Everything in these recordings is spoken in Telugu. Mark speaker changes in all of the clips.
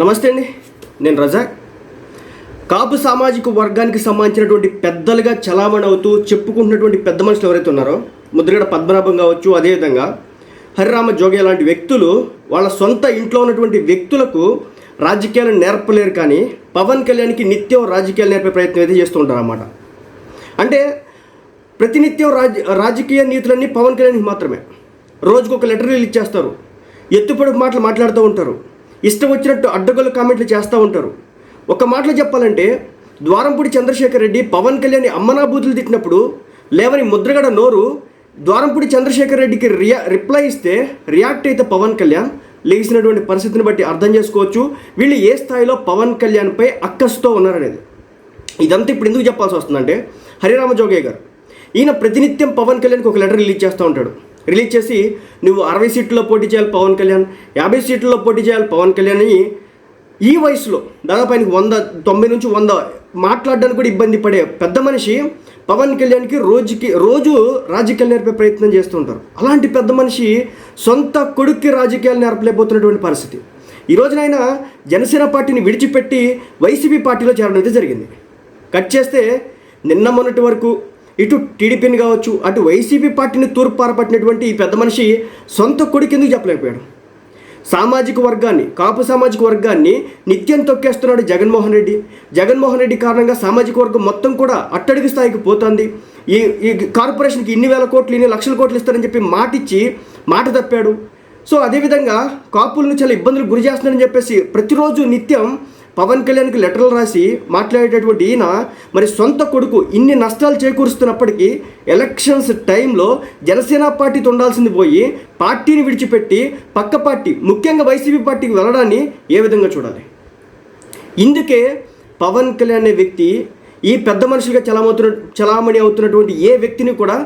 Speaker 1: నమస్తే అండి. నేను రజాక్. కాపు సామాజిక వర్గానికి సంబంధించినటువంటి పెద్దలుగా చలామణి అవుతూ చెప్పుకుంటున్నటువంటి పెద్ద మనుషులు ఎవరైతే ఉన్నారో ముద్రగడ పద్మనాభం కావచ్చు అదేవిధంగా హరిరామ జోగి లాంటి వ్యక్తులు వాళ్ళ సొంత ఇంట్లో ఉన్నటువంటి వ్యక్తులకు రాజకీయాలు నేర్పలేరు కానీ పవన్ కళ్యాణ్కి నిత్యం రాజకీయాలు నేర్పే ప్రయత్నం అయితే చేస్తూ ఉంటారు అన్నమాట అంటే ప్రతినిత్యం రాజ రాజకీయ నీతులన్నీ పవన్ కళ్యాణ్కి మాత్రమే. రోజుకు ఒక లెటర్ ఇచ్చేస్తారు చేస్తారు. మాటలు మాట్లాడుతూ ఉంటారు. ఇష్టం వచ్చినట్టు అడ్డగోలు కామెంట్లు చేస్తూ ఉంటారు. ఒక మాటలో చెప్పాలంటే ద్వారంపూడి చంద్రశేఖర్ రెడ్డి పవన్ కళ్యాణ్ అమ్మనాభూతులు తిట్టినప్పుడు లేవని ముద్రగడ నోరు ద్వారంపూడి చంద్రశేఖర్ రెడ్డికి రియా రిప్లై ఇస్తే రియాక్ట్ అయితే పవన్ కళ్యాణ్. లేచినటువంటి పరిస్థితిని బట్టి అర్థం చేసుకోవచ్చు. వీళ్ళు ఏ స్థాయిలో పవన్ కళ్యాణ్పై అక్కసుతో ఉన్నారనేది. ఇదంతా ఇప్పుడు ఎందుకు చెప్పాల్సి వస్తుందంటే హరిరామ జోగయ్య గారు. ఈయన ప్రతినిత్యం పవన్ కళ్యాణ్కి ఒక లెటర్ రిలీజ్ చేస్తూ ఉంటాడు. రిలీజ్ చేసి నువ్వు అరవై సీట్లలో పోటీ చేయాలి పవన్ కళ్యాణ్ యాభై సీట్లలో పోటీ చేయాలి పవన్ కళ్యాణ్ అని ఈ వయసులో దాదాపు ఆయనకి వంద తొంభై నుంచి వంద మాట్లాడడానికి కూడా ఇబ్బంది పడే పెద్ద మనిషి పవన్ కళ్యాణ్కి రోజుకి రోజు రాజకీయాలు నేర్పే ప్రయత్నం చేస్తుంటారు అలాంటి పెద్ద మనిషి సొంత కొడుక్కి రాజకీయాలు నేర్పలేకపోతున్నటువంటి పరిస్థితి. ఈ రోజునైనా జనసేన పార్టీని విడిచిపెట్టి వైసీపీ పార్టీలో చేరడం అయితే జరిగింది. కట్ చేస్తే నిన్న మొన్నటి వరకు ఇటు టీడీపీని కావచ్చు అటు వైసీపీ పార్టీని తూర్పు పారపట్టినటువంటి ఈ పెద్ద మనిషి సొంత కొడుకు ఎందుకు చెప్పలేకపోయాడు? సామాజిక వర్గాన్ని కాపు సామాజిక వర్గాన్ని నిత్యం తొక్కేస్తున్నాడు జగన్మోహన్ రెడ్డి. జగన్మోహన్ రెడ్డి కారణంగా సామాజిక వర్గం మొత్తం కూడా అట్టడుగు స్థాయికి పోతుంది. ఈ ఈ కార్పొరేషన్కి ఇన్ని వేల కోట్లు ఇన్ని లక్షల కోట్లు ఇస్తారని చెప్పి మాటిచ్చి మాట తప్పాడు. సో అదేవిధంగా కాపులను చాలా ఇబ్బందులు గురి చేస్తున్నారని చెప్పేసి ప్రతిరోజు నిత్యం పవన్ కళ్యాణ్కి లెటర్లు రాసి మాట్లాడేటటువంటి ఈయన మరి సొంత కొడుకు ఇన్ని నష్టాలు చేకూరుస్తున్నప్పటికీ ఎలక్షన్స్ టైంలో జనసేన పార్టీతో ఉండాల్సింది పోయి పార్టీని విడిచిపెట్టి పక్క పార్టీ ముఖ్యంగా వైసీపీ పార్టీకి వెళ్ళడాన్ని ఏ విధంగా చూడాలి? ఇందుకే పవన్ కళ్యాణ్ అనే వ్యక్తి ఈ పెద్ద మనుషులుగా చలామవుతున్న చలామణి అవుతున్నటువంటి ఏ వ్యక్తిని కూడా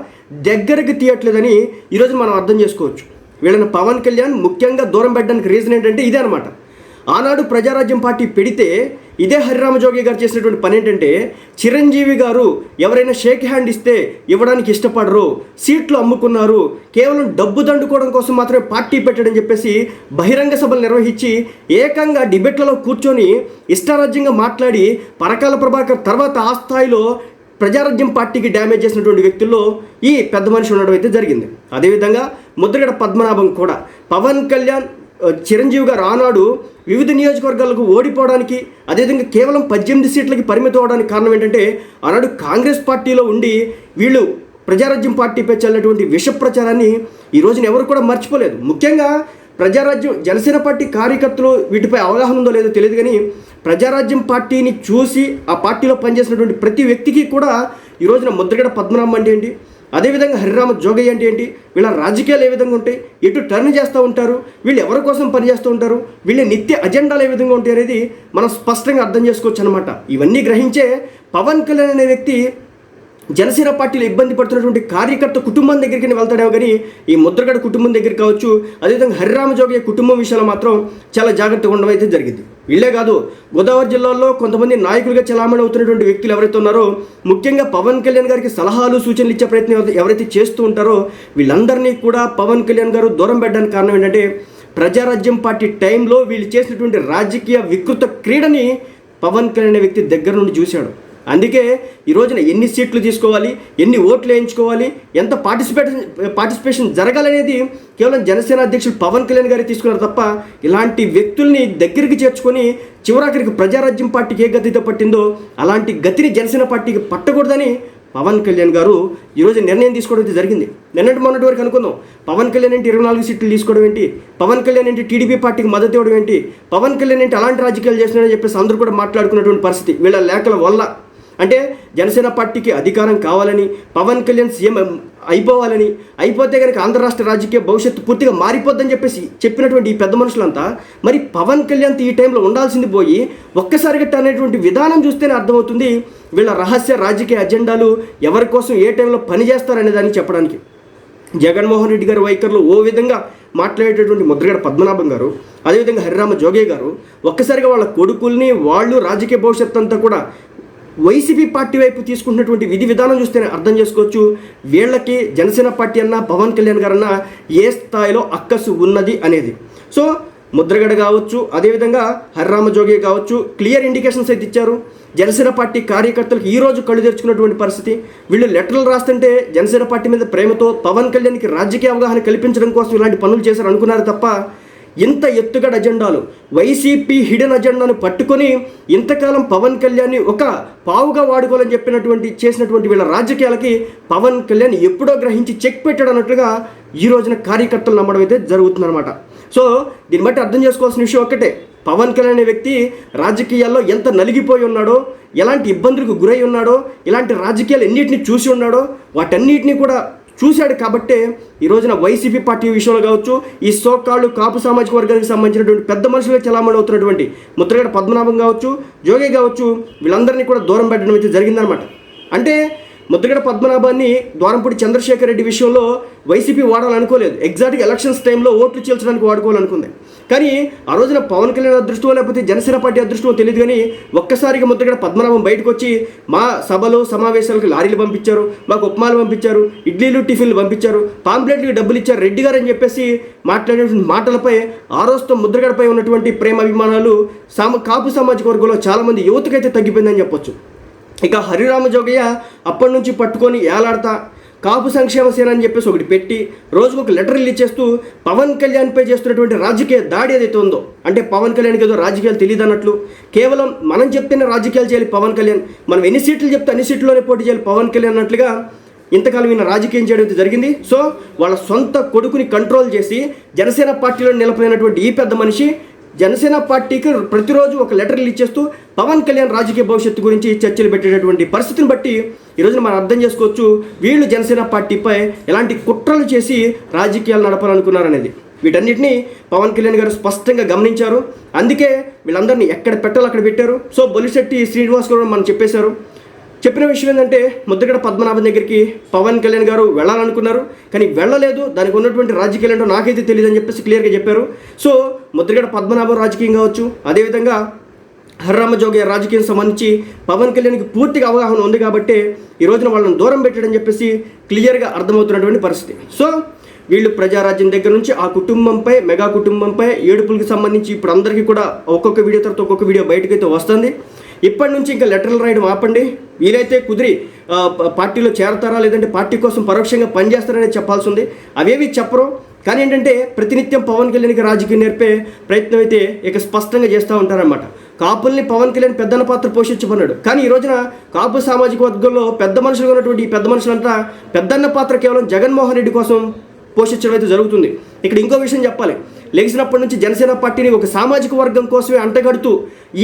Speaker 1: దగ్గరికి తీయట్లేదని ఈరోజు మనం అర్థం చేసుకోవచ్చు. వీళ్ళని పవన్ కళ్యాణ్ ముఖ్యంగా దూరం పెట్టడానికి రీజన్ ఏంటంటే ఇదే అనమాట ఆనాడు ప్రజారాజ్యం పార్టీ పెడితే ఇదే హరిరామజోగి గారు చేసినటువంటి పని ఏంటంటే చిరంజీవి గారు ఎవరైనా షేక్ హ్యాండ్ ఇస్తే ఇవ్వడానికి ఇష్టపడరు సీట్లు అమ్ముకున్నారు కేవలం డబ్బు దండుకోవడం కోసం మాత్రమే పార్టీ పెట్టడం చెప్పేసి బహిరంగ సభలు నిర్వహించి ఏకంగా డిబేట్లలో కూర్చొని ఇష్టారాజ్యంగా మాట్లాడి పరకాల ప్రభాకర్ తర్వాత ఆ స్థాయిలో ప్రజారాజ్యం పార్టీకి డ్యామేజ్ చేసినటువంటి వ్యక్తుల్లో ఈ పెద్ద మనిషి ఉండడం అయితే జరిగింది. అదేవిధంగా ముద్రగడ పద్మనాభం కూడా. పవన్ కళ్యాణ్ చిరంజీవి గారు ఆనాడు వివిధ నియోజకవర్గాలకు ఓడిపోవడానికి అదేవిధంగా కేవలం పద్దెనిమిది సీట్లకి పరిమితం అవడానికి కారణం ఏంటంటే ఆనాడు కాంగ్రెస్ పార్టీలో ఉండి వీళ్ళు ప్రజారాజ్యం పార్టీపై చల్లినటువంటి విష ప్రచారాన్ని ఈ రోజున ఎవరు కూడా మర్చిపోలేదు. ముఖ్యంగా ప్రజారాజ్యం జనసేన పార్టీ కార్యకర్తలు వీటిపై అవగాహన ఉందో లేదో తెలియదు కానీ ప్రజారాజ్యం పార్టీని చూసి ఆ పార్టీలో పనిచేసినటువంటి ప్రతి వ్యక్తికి కూడా ఈ రోజున ముద్రగడ పద్మనాభం అంటే ఏంటి? అదేవిధంగా హరిరామ జోగయ్య అంటే ఏంటి? వీళ్ళ రాజకీయాలు ఏ విధంగా ఉంటాయి? ఎటు టర్న్ చేస్తూ ఉంటారు? వీళ్ళు ఎవరి కోసం పనిచేస్తూ ఉంటారు? వీళ్ళ నిత్య అజెండాలు ఏ విధంగా ఉంటాయి అనేది మనం స్పష్టంగా అర్థం చేసుకోవచ్చు అనమాట ఇవన్నీ గ్రహించే పవన్ కళ్యాణ్ అనే వ్యక్తి జనసేన పార్టీలో ఇబ్బంది పడుతున్నటువంటి కార్యకర్త కుటుంబం దగ్గరికి వెళ్తాడేమో కానీ ఈ ముద్రగడ కుటుంబం దగ్గర కావచ్చు. అదేవిధంగా హరిరామ జోగయ్య కుటుంబం విషయంలో మాత్రం చాలా జాగ్రత్తగా ఉండడం అయితే జరిగింది. వీళ్ళే కాదు గోదావరి జిల్లాలో కొంతమంది నాయకులుగా చలామణి అవుతున్నటువంటి వ్యక్తులు ఎవరైతే ఉన్నారో ముఖ్యంగా పవన్ కళ్యాణ్ గారికి సలహాలు సూచనలు ఇచ్చే ప్రయత్నం ఎవరైతే- ఎవరైతే చేస్తూ ఉంటారో వీళ్ళందరినీ కూడా పవన్ కళ్యాణ్ గారు దూరం పెట్టడానికి కారణం ఏంటంటే ప్రజారాజ్యం పార్టీ టైంలో వీళ్ళు చేసినటువంటి రాజకీయ వికృత క్రీడని పవన్ కళ్యాణ్ అనే వ్యక్తి దగ్గర నుండి చూశాడు. అందుకే ఈ రోజున ఎన్ని సీట్లు తీసుకోవాలి ఎన్ని ఓట్లు వేయించుకోవాలి ఎంత పార్టిసిపేషన్ పార్టిసిపేషన్ జరగాలనేది కేవలం జనసేన అధ్యక్షుడు పవన్ కళ్యాణ్ గారే తీసుకున్నారు తప్ప ఇలాంటి వ్యక్తుల్ని దగ్గరికి చేర్చుకొని చివరాఖరికి ప్రజారాజ్యం పార్టీకి ఏ గతితో పట్టిందో అలాంటి గతిని జనసేన పార్టీకి పట్టకూడదని పవన్ కళ్యాణ్ గారు ఈరోజు నిర్ణయం తీసుకోవడం జరిగింది. నిన్నటి మొన్నటి వరకు అనుకుందాం. పవన్ కళ్యాణ్ ఏంటి ఇరవై నాలుగు సీట్లు తీసుకోవడం ఏంటి? పవన్ కళ్యాణ్ ఏంటి టీడీపీ పార్టీకి మద్దతు ఇవ్వడం ఏంటి? పవన్ కళ్యాణ్ ఏంటి అలాంటి రాజకీయాలు చేస్తున్నాడని చెప్పేసి అందరూ కూడా మాట్లాడుకున్నటువంటి పరిస్థితి. వీళ్ళ లేఖల వల్ల అంటే జనసేన పార్టీకి అధికారం కావాలని పవన్ కళ్యాణ్ సీఎం అయిపోవాలని అయిపోతే కనుక ఆంధ్ర రాష్ట్ర రాజకీయ భవిష్యత్తు పూర్తిగా మారిపోద్దని చెప్పేసి చెప్పినటువంటి ఈ పెద్ద మనుషులంతా మరి పవన్ కళ్యాణ్ ఈ టైంలో ఉండాల్సింది పోయి ఒక్కసారిగా అనేటువంటి విధానం చూస్తేనే అర్థమవుతుంది వీళ్ళ రహస్య రాజకీయ అజెండాలు ఎవరి కోసం ఏ టైంలో పనిచేస్తారనే దాన్ని చెప్పడానికి. జగన్మోహన్ రెడ్డి గారి వైఖరిలో ఓ విధంగా మాట్లాడేటటువంటి ముద్రగడ పద్మనాభం గారు అదేవిధంగా హరిరామ జోగే గారు ఒక్కసారిగా వాళ్ళ కొడుకుల్ని వాళ్ళు రాజకీయ భవిష్యత్తు అంతా కూడా వైసీపీ పార్టీ వైపు తీసుకుంటున్నటువంటి విధి విధానం చూస్తేనే అర్థం చేసుకోవచ్చు. వీళ్ళకి జనసేన పార్టీ అన్న పవన్ కళ్యాణ్ గారన్న ఏ స్థాయిలో అక్కసు ఉన్నది అనేది. సో ముద్రగడ కావచ్చు అదేవిధంగా హరిరామజోగి కావచ్చు క్లియర్ ఇండికేషన్స్ అయితే ఇచ్చారు. జనసేన పార్టీ కార్యకర్తలకు ఈరోజు కళ్ళు తెరుచుకున్నటువంటి పరిస్థితి. వీళ్ళు లెటర్లు రాస్తుంటే జనసేన పార్టీ మీద ప్రేమతో పవన్ కళ్యాణ్కి రాజకీయ అవగాహన కల్పించడం కోసం ఇలాంటి పనులు చేశారు అనుకున్నారు తప్ప ఇంత ఎత్తుగడ అజెండాలు వైసీపీ హిడెన్ అజెండాను పట్టుకొని ఇంతకాలం పవన్ కళ్యాణ్ని ఒక పావుగా వాడుకోవాలని చెప్పినటువంటి చేసినటువంటి వీళ్ళ రాజకీయాలకి పవన్ కళ్యాణ్ ఎప్పుడో గ్రహించి చెక్ పెట్టాడు అన్నట్లుగా ఈ రోజున కార్యకర్తలు నమ్మడం అయితే జరుగుతుందన్నమాట. సో దీన్ని బట్టి అర్థం చేసుకోవాల్సిన విషయం ఒక్కటే. పవన్ కళ్యాణ్ అనే వ్యక్తి రాజకీయాల్లో ఎంత నలిగిపోయి ఉన్నాడో ఎలాంటి ఇబ్బందులకు గురై ఉన్నాడో ఇలాంటి రాజకీయాలు ఎన్నిటిని చూసి ఉన్నాడో వాటన్నిటిని కూడా చూశాడు కాబట్టే ఈ రోజున వైసీపీ పార్టీ విషయంలో కావచ్చు ఈ సోకాళ్ళు కాపు సామాజిక వర్గానికి సంబంధించినటువంటి పెద్ద మనుషులుగా చలామణి అవుతున్నటువంటి ముద్రగడ పద్మనాభం కావచ్చు జోగి కావచ్చు వీళ్ళందరినీ కూడా దూరం పెట్టడం అయితే జరిగిందనమాట అంటే ముద్రగడ పద్మనాభాన్ని ద్వారంపూడి చంద్రశేఖర్ రెడ్డి విషయంలో వైసీపీ వాడాలనుకోలేదు. ఎగ్జాక్ట్గా ఎలక్షన్స్ టైంలో ఓట్లు చీల్చడానికి వాడుకోవాలనుకుంది. కానీ ఆ రోజున పవన్ కళ్యాణ్ అదృష్టమో లేకపోతే జనసేన పార్టీ అదృష్టమో తెలియదు కానీ ఒక్కసారిగా ముద్రగడ పద్మనాభం బయటకు వచ్చి మా సభలు సమావేశాలకు లారీలు పంపించారు మాకు ఉప్మాలు పంపించారు ఇడ్లీలు టిఫిన్లు పంపించారు పాంప్లెట్లకు డబ్బులు ఇచ్చారు రెడ్డి గారు అని చెప్పేసి మాట్లాడేటువంటి మాటలపై ఆ రోజుతో ముద్రగడపై ఉన్నటువంటి ప్రేమ అభిమానాలు సామ కాపు సామాజిక వర్గంలో చాలామంది యువతకైతే తగ్గిపోయిందని చెప్పొచ్చు. ఇక హరిరామ జోగయ్య అప్పటి నుంచి పట్టుకొని ఏలాడతా కాపు సంక్షేమ సేన అని చెప్పేసి ఒకటి పెట్టి రోజుకు ఒక లెటర్ రిలీజ్ చేస్తూ పవన్ కళ్యాణ్పై చేస్తున్నటువంటి రాజకీయ దాడి ఏదైతే ఉందో అంటే పవన్ కళ్యాణ్కి ఏదో రాజకీయాలు తెలియదు అన్నట్లు కేవలం మనం చెప్తేనే రాజకీయాలు చేయాలి పవన్ కళ్యాణ్ మనం ఎన్ని సీట్లు చెప్తే అన్ని సీట్లోనే పోటీ చేయాలి పవన్ కళ్యాణ్ అన్నట్లుగా ఇంతకాలం ఈయన రాజకీయం చేయడం జరిగింది. సో వాళ్ళ సొంత కొడుకుని కంట్రోల్ చేసి జనసేన పార్టీలో నిలబడినటువంటి ఈ పెద్ద మనిషి జనసేన పార్టీకి ప్రతిరోజు ఒక లెటర్ రిలీజ్ చేస్తూ పవన్ కళ్యాణ్ రాజకీయ భవిష్యత్తు గురించి చర్చలు పెట్టేటటువంటి పరిస్థితిని బట్టి ఈరోజు మనం అర్థం చేసుకోవచ్చు వీళ్ళు జనసేన పార్టీపై ఎలాంటి కుట్రలు చేసి రాజకీయాలు నడపాలనుకున్నారనేది. వీటన్నిటిని పవన్ కళ్యాణ్ గారు స్పష్టంగా గమనించారు. అందుకే వీళ్ళందరినీ ఎక్కడ పెట్టాలో అక్కడ పెట్టారు. సో బొలిశెట్టి శ్రీనివాస్ గారు మనం చెప్పేశారు. చెప్పిన విషయం ఏంటంటే ముద్రగడ పద్మనాభం దగ్గరికి పవన్ కళ్యాణ్ గారు వెళ్ళాలనుకున్నారు. కానీ వెళ్ళలేదు. దానికి ఉన్నటువంటి రాజకీయాలు ఏంటో నాకైతే తెలియదు అని చెప్పేసి క్లియర్గా చెప్పారు. సో ముద్రగడ పద్మనాభం రాజకీయం కావచ్చు అదేవిధంగా హర్రామజోగి రాజకీయం సంబంధించి పవన్ కళ్యాణ్కి పూర్తిగా అవగాహన ఉంది కాబట్టి ఈ రోజున వాళ్ళని దూరం పెట్టాడని చెప్పేసి క్లియర్గా అర్థమవుతున్నటువంటి పరిస్థితి. సో వీళ్ళు ప్రజారాజ్యం దగ్గర నుంచి ఆ కుటుంబంపై మెగా కుటుంబంపై ఏడుపులకు సంబంధించి ఇప్పుడు అందరికీ కూడా ఒక్కొక్క వీడియో తర్వాత ఒక్కొక్క వీడియో బయటకైతే వస్తుంది. ఇప్పటి నుంచి ఇంకా లెటర్లు రాయడం ఆపండి. వీలైతే కుదిరి పార్టీలో చేరతారా లేదంటే పార్టీ కోసం పరోక్షంగా పనిచేస్తారనేది చెప్పాల్సి ఉంది. అవేవి చెప్పరు. కానీ ఏంటంటే ప్రతినిత్యం పవన్ కళ్యాణ్కి రాజకీయం నేర్పే ప్రయత్నం అయితే ఇక స్పష్టంగా చేస్తూ ఉంటారనమాట కాపుల్ని పవన్ కళ్యాణ్ పెద్దన్న పాత్ర పోషించమన్నాడు. కానీ ఈ రోజున కాపు సామాజిక వర్గంలో పెద్ద మనుషులుగా ఉన్నటువంటి ఈ పెద్ద మనుషులంతా పెద్దన్న పాత్ర కేవలం జగన్మోహన్ రెడ్డి కోసం పోషించడం అయితే జరుగుతుంది. ఇక్కడ ఇంకో విషయం చెప్పాలి. లేచినప్పటి నుంచి జనసేన పార్టీని ఒక సామాజిక వర్గం కోసమే అంటగడుతూ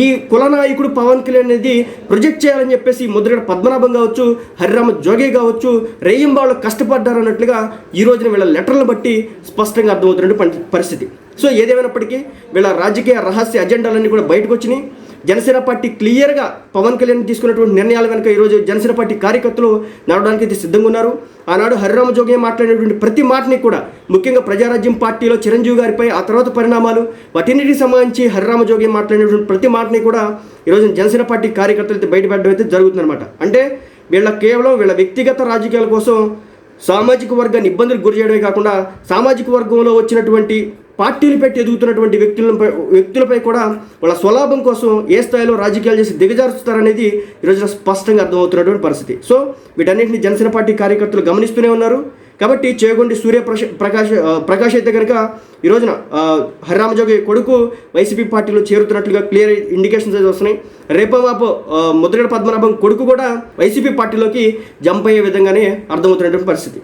Speaker 1: ఈ కుల నాయకుడు పవన్ కళ్యాణ్ అనేది ప్రొజెక్ట్ చేయాలని చెప్పేసి ముద్రగడ పద్మనాభం కావచ్చు హరిరామ జోగే కావచ్చు రేయింబాళ్ళు కష్టపడ్డారు అన్నట్లుగా ఈ రోజున వీళ్ళ లెటర్లను బట్టి స్పష్టంగా అర్థమవుతున్నటువంటి పరిస్థితి. సో ఏదేమైనప్పటికీ వీళ్ళ రాజకీయ రహస్య అజెండాలన్నీ కూడా బయటకు వచ్చినాయి. జనసేన పార్టీ క్లియర్గా పవన్ కళ్యాణ్ తీసుకున్నటువంటి నిర్ణయాల వెనుక ఈరోజు జనసేన పార్టీ కార్యకర్తలు నడవడానికి అయితే సిద్ధంగా ఉన్నారు. ఆనాడు హరిరామ జోగి మాట్లాడినటువంటి ప్రతి మాటని కూడా ముఖ్యంగా ప్రజారాజ్యం పార్టీలో చిరంజీవి గారిపై ఆ తర్వాత పరిణామాలు వాటిన్నిటికి సంబంధించి హరిరామ జోగి మాట్లాడినటువంటి ప్రతి మాటని కూడా ఈరోజు జనసేన పార్టీ కార్యకర్తలు అయితే బయటపెట్టడం అయితే జరుగుతుందన్నమాట. అంటే వీళ్ళ కేవలం వీళ్ళ వ్యక్తిగత రాజకీయాల కోసం సామాజిక వర్గాన్ని ఇబ్బందులకు గురి చేయడమే కాకుండా సామాజిక వర్గంలో వచ్చినటువంటి పార్టీలు పెట్టి ఎదుగుతున్నటువంటి వ్యక్తులపై వ్యక్తులపై కూడా వాళ్ళ స్వలాభం కోసం ఏ స్థాయిలో రాజకీయాలు చేసి దిగజారుస్తారనేది ఈరోజున స్పష్టంగా అర్థమవుతున్నటువంటి పరిస్థితి. సో వీటన్నింటిని జనసేన పార్టీ కార్యకర్తలు గమనిస్తూనే ఉన్నారు. కాబట్టి చేగొండి సూర్య ప్రశ- ప్రకాష్ ప్రకాష్ అయితే కనుక ఈ రోజున హరిరామజోగి కొడుకు వైసీపీ పార్టీలో చేరుతున్నట్లుగా క్లియర్ ఇండికేషన్స్ అయితే వస్తున్నాయి. రేపో మాపో ముద్రగడ పద్మనాభం కొడుకు కూడా వైసీపీ పార్టీలోకి జంప్ అయ్యే విధంగానే అర్థమవుతున్నటువంటి పరిస్థితి.